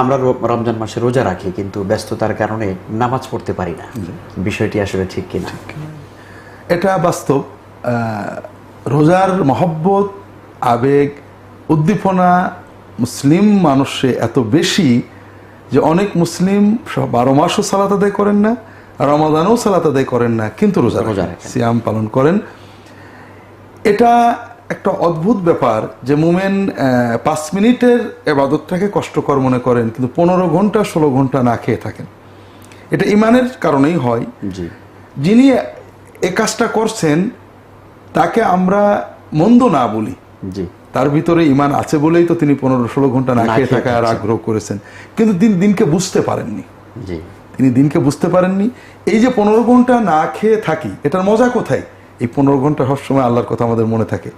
আমরা রমজান মাসে রোজা রাখি কিন্তু ব্যস্ততার কারণে নামাজ পড়তে পারি না। বিষয়টি আসলে ঠিক কিনা? এটা বাস্তব রোজার মহব্বত আবেগ উদ্দীপনা মুসলিম মানুষে এত বেশি যে অনেক মুসলিম সব বারো মাসও সালাত আদায় করেন না রমাদানও সালাত আদায় করেন না কিন্তু রোজা রোজা। সিয়াম পালন করেন। এটা একটা অদ্ভুত ব্যাপার যে মুমেন পাঁচ মিনিটের এবাদতটাকে কষ্টকর মনে করেন কিন্তু পনেরো ঘণ্টা ষোলো ঘণ্টা না খেয়ে থাকেন। এটা ইমানের কারণেই হয়। জি। যিনি এ কাজটা করছেন তাকে আমরা মন্দ না বলি। জি। তার ভিতরে ইমান আছে বলেই তো তিনি পনেরো ষোলো ঘণ্টা না খেয়ে থাকার। আগ্রহ করেছেন। কিন্তু দিন দিনকে বুঝতে পারেননি। জি। তিনি দিনকে বুঝতে পারেননি। এই যে পনেরো ঘণ্টা না খেয়ে থাকি এটার মজা কোথায়? এই পনেরো ঘণ্টা সবসময় আল্লাহর কথা আমাদের মনে থাকে।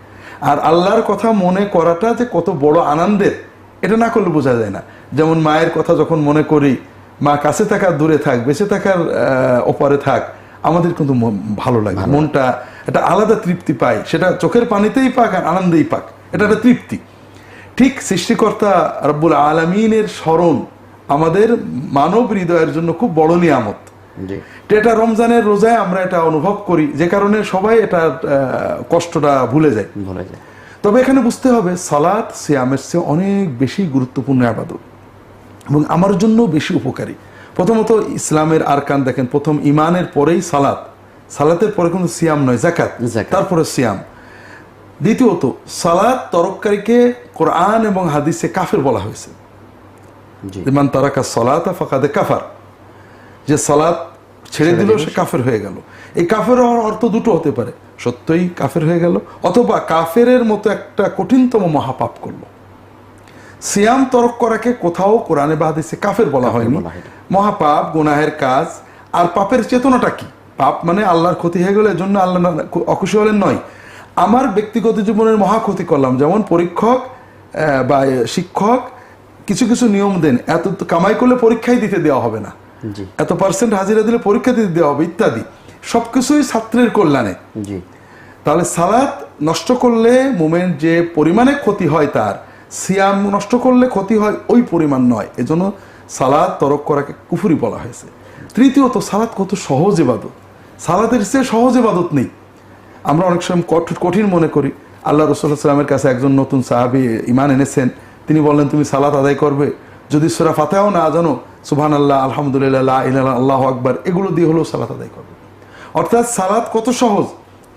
আর আল্লাহর কথা মনে করাটা যে কত বড় আনন্দের এটা না করলে বোঝা যায় না। যেমন মায়ের কথা যখন মনে করি মা কাছে থাকার দূরে থাক বেঁচে থাকার ওপারে থাক আমাদের কিন্তু ভালো লাগে। মনটা একটা আলাদা তৃপ্তি পায়। সেটা চোখের পানিতেই পাক আর আনন্দেই পাক। এটা একটা তৃপ্তি। ঠিক সৃষ্টিকর্তা রব্বুল আলমিনের স্মরণ আমাদের মানব হৃদয়ের জন্য খুব বড় নিয়ামত। এটা রমজানের রোজায় আমরা এটা অনুভব করি যে কারণে সবাই এটা কষ্টটা ভুলে যায়। ভুলে যায়। তবে এখানে বুঝতে হবে সালাত সিয়ামের চেয়ে অনেক বেশি গুরুত্বপূর্ণ আবাদত এবং আমার জন্য বেশি উপকারী। প্রথমত ইসলামের আরকান দেখেন প্রথম ইমানের পরেই সালাত। সালাতের পরে কোনো সিয়াম নয় জাকাত। তারপরে সিয়াম। দ্বিতীয়ত সালাত তরককারীকে কোরআন এবং হাদিসে কাফের বলা হয়েছে। জি। ইমান তারাকা সলাতা ফাকাদে কাফার। যে সালাদ ছেড়ে দিল সে কাফের হয়ে গেল। এই কাফের হওয়ার অর্থ দুটো হতে পারে। সত্যই কাফের হয়ে গেল অথবা কাফেরের মতো একটা কঠিনতম মহাপাপ করল। সিয়াম তরক করাকে কোথাও কোরআনে বা হাদিসে কাফের বলা হয়নি। মহাপাপ গুনাহের কাজ আর পাপের চেতনাটা কি? পাপ মানে আল্লাহর ক্ষতি হয়ে গেলে এজন্য আল্লাহ অখুশি হলেন নয়। আমার ব্যক্তিগত জীবনের মহা ক্ষতি করলাম। যেমন পরীক্ষক বা শিক্ষক কিছু কিছু নিয়ম দেন। এত কামাই করলে পরীক্ষাই দিতে দেওয়া হবে না। এত পার্সেন্ট হাজিরা দিলে পরীক্ষা দিতে দেওয়া হবে ইত্যাদি। সবকিছুই ছাত্রের কল্যাণে। জি। তাহলে সালাত নষ্ট করলে মোমেন্ট যে পরিমাণে ক্ষতি হয় তার সিয়াম নষ্ট করলে ক্ষতি হয় ওই পরিমাণ নয়। এজন্য সালাদ তরক করাকে কুফুরি বলা হয়েছে। তৃতীয়ত সালাদ কত সহজ এবাদত। সালাদের চেয়ে সহজ এবাদত নেই। আমরা অনেক সময় কঠ- কঠিন মনে করি। আল্লাহ রসুল্লাহ সাল্লামের কাছে একজন নতুন সাহাবি ইমান এনেছেন। তিনি বললেন তুমি সালাত আদায় করবে। যদি সুরা ফাতেহাও না জানো সুবহান আল্লাহ আলহামদুলিল্লাহ আল্লাহ আকবার এগুলো দিয়ে হলেও সালাত আদায় করবে। অর্থাৎ সালাত কত সহজ?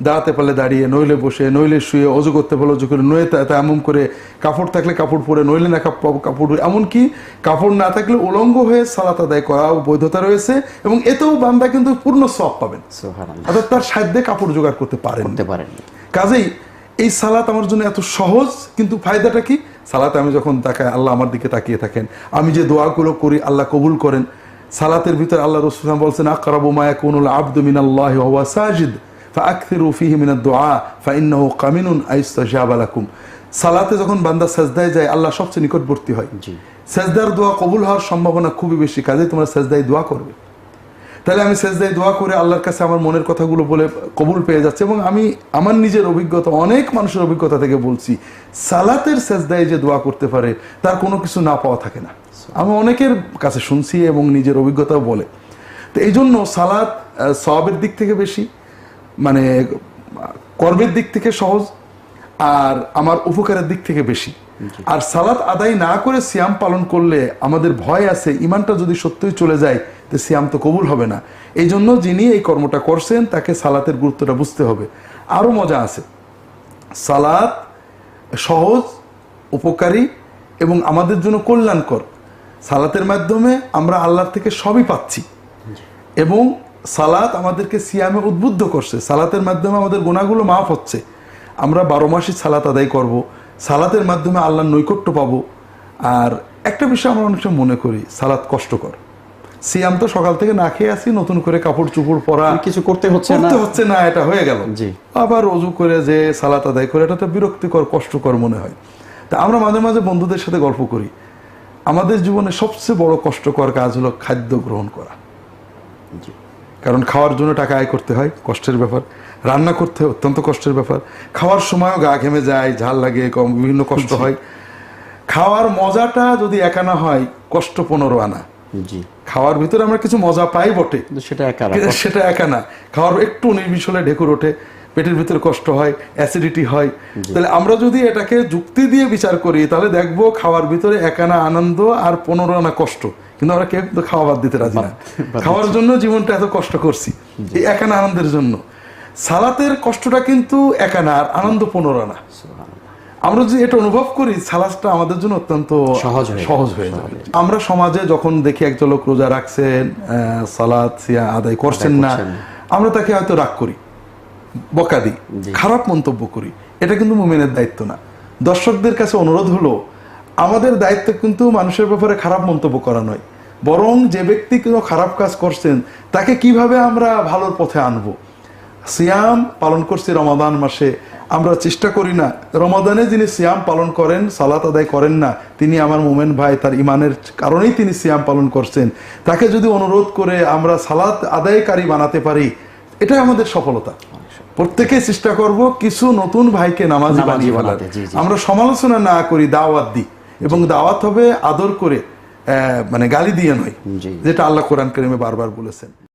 দাঁড়াতে পারলে দাঁড়িয়ে নইলে বসে নইলে শুয়ে অজু করতে পারলে অজু করে নয়ে এমন করে কাপড় থাকলে কাপড় পরে নইলে না কাপ- কাপড় এমনকি কাপড় না থাকলে উলঙ্গ হয়ে সালাত আদায় করাও বৈধতা রয়েছে এবং এতেও বান্দা কিন্তু পূর্ণ সব পাবেন। অর্থাৎ তার সাধ্যে কাপড় জোগাড় করতে পারেন কাজেই এই সালাত আমার জন্য এত সহজ কিন্তু ফায়দাটা কি? সালাতে আমি যখন তাকাই আল্লাহ আমার দিকে তাকিয়ে থাকেন। আমি যে দোয়াগুলো করি আল্লাহ কবুল করেন। সালাতের ভিতরে আল্লাহ রসুল বলছেন আকরাবু মা ইয়াকুনুল আবদু মিনাল্লাহি ওয়া সাজিদ। ফাআকথিরু ফীহি মিনাদ দুআ ফাইন্নাহু কামিনুন আইস্তাজাবা লাকুম। সালাতে যখন বান্দা সাজদায় যায় আল্লাহ সবচেয়ে নিকটবর্তী হয়। সেজদার দোয়া কবুল হওয়ার সম্ভাবনা খুবই বেশি। কাজে তোমরা সেজদায় দোয়া করবে। তাহলে আমি সেজদায় দোয়া করে আল্লাহর কাছে আমার মনের কথাগুলো বলে কবুল পেয়ে যাচ্ছে এবং আমি আমার নিজের অভিজ্ঞতা অনেক মানুষের অভিজ্ঞতা থেকে বলছি সালাতের সেজদায় যে দোয়া করতে পারে তার কোনো কিছু না পাওয়া থাকে না। আমি অনেকের কাছে শুনছি এবং নিজের অভিজ্ঞতাও বলে। তো এই জন্য সালাত আহ, সওয়াবের দিক থেকে বেশি মানে কর্মের দিক থেকে সহজ আর আমার উপকারের দিক থেকে বেশি। আর সালাত আদায় না করে সিয়াম পালন করলে আমাদের ভয় আছে ইমানটা যদি সত্যই চলে যায় তো সিয়াম তো কবুল হবে না। এই জন্য যিনি এই কর্মটা করছেন, তাকে সালাতের গুরুত্বটা বুঝতে হবে। আরও মজা আছে। সালাত সহজ, উপকারী এবং আমাদের জন্য কল্যাণকর। সালাতের মাধ্যমে আমরা আল্লাহর থেকে সবই পাচ্ছি। এবং সালাত আমাদেরকে সিয়ামে উদ্বুদ্ধ করছে। সালাতের মাধ্যমে আমাদের গোনাগুলো মাফ হচ্ছে। আমরা বারো মাসই সালাত আদায় করব। সালাতের মাধ্যমে আল্লাহর নৈকট্য পাবো। আর একটা বিষয় আমরা অনেক সময় মনে করি, সালাত কষ্টকর। সিয়াম তো সকাল থেকে না খেয়ে আসি নতুন করে কাপড় চুপড় পরা। কিছু করতে হচ্ছে না। করতে হচ্ছে না এটা হয়ে গেল। জি। আবার অজু করে যে সালাত আদায় করে এটা তো বিরক্তিকর কষ্টকর মনে হয়। তা আমরা মাঝে মাঝে বন্ধুদের সাথে গল্প করি। আমাদের জীবনে সবচেয়ে বড় কষ্টকর কাজ হলো খাদ্য গ্রহণ করা। কারণ খাওয়ার জন্য টাকা আয় করতে হয় কষ্টের ব্যাপার। রান্না করতে অত্যন্ত কষ্টের ব্যাপার। খাওয়ার সময়ও গা ঘেমে যায় ঝাল লাগে কম বিভিন্ন কষ্ট হয়। খাওয়ার মজাটা যদি একানা হয় কষ্ট পনেরো আনা। জি। খাওয়ার ভিতরে আমরা কিছু মজা পাই বটে। সেটা একা সেটা একা না। খাওয়ার একটু নির্বিষ হলে ঢেকুর ওঠে পেটের ভিতরে কষ্ট হয় অ্যাসিডিটি হয়। তাহলে আমরা যদি এটাকে যুক্তি দিয়ে বিচার করি তাহলে দেখব খাওয়ার ভিতরে একানা আনন্দ আর পনেরো আনা কষ্ট। কিন্তু আমরা কেউ কিন্তু খাওয়া বাদ দিতে রাজি না। খাওয়ার জন্য জীবনটা এত কষ্ট করছি এই একানা আনন্দের জন্য। সালাতের কষ্টটা কিন্তু একানা আর আনন্দ পনেরো আনা। আমরা যদি এটা অনুভব করি সালাদটা আমাদের জন্য অত্যন্ত সহজ সহজ হয়ে যাবে আমরা সমাজে যখন দেখি একজন লোক রোজা রাখছেন সালাদ সিয়া আদায় করছেন না আমরা তাকে হয়তো রাগ করি বকা দিই খারাপ মন্তব্য করি। এটা কিন্তু মুমিনের দায়িত্ব না। দর্শকদের কাছে অনুরোধ হলো আমাদের দায়িত্ব কিন্তু মানুষের ব্যাপারে খারাপ মন্তব্য করা নয়। বরং যে ব্যক্তি কোনো খারাপ কাজ করছেন তাকে কীভাবে আমরা ভালোর পথে আনব? সিয়াম পালন করছি রমাদান মাসে। আমরা চেষ্টা করি না। রমাদানে যিনি সিয়াম পালন করেন সালাত আদায় করেন না তিনি আমার মোমেন ভাই তার ইমানের কারণেই তিনি সিয়াম পালন করছেন। তাকে যদি অনুরোধ করে আমরা সালাত আদায়কারী বানাতে পারি এটাই আমাদের সফলতা। প্রত্যেকে চেষ্টা করব কিছু নতুন ভাইকে নামাজি বানিয়ে বানাতে, ফেলার। আমরা সমালোচনা না করি দাওয়াত দিই। এবং দাওয়াত হবে আদর করে আহ, মানে গালি দিয়ে নয়। যেটা আল্লাহ কোরআন করিমে বারবার বলেছেন।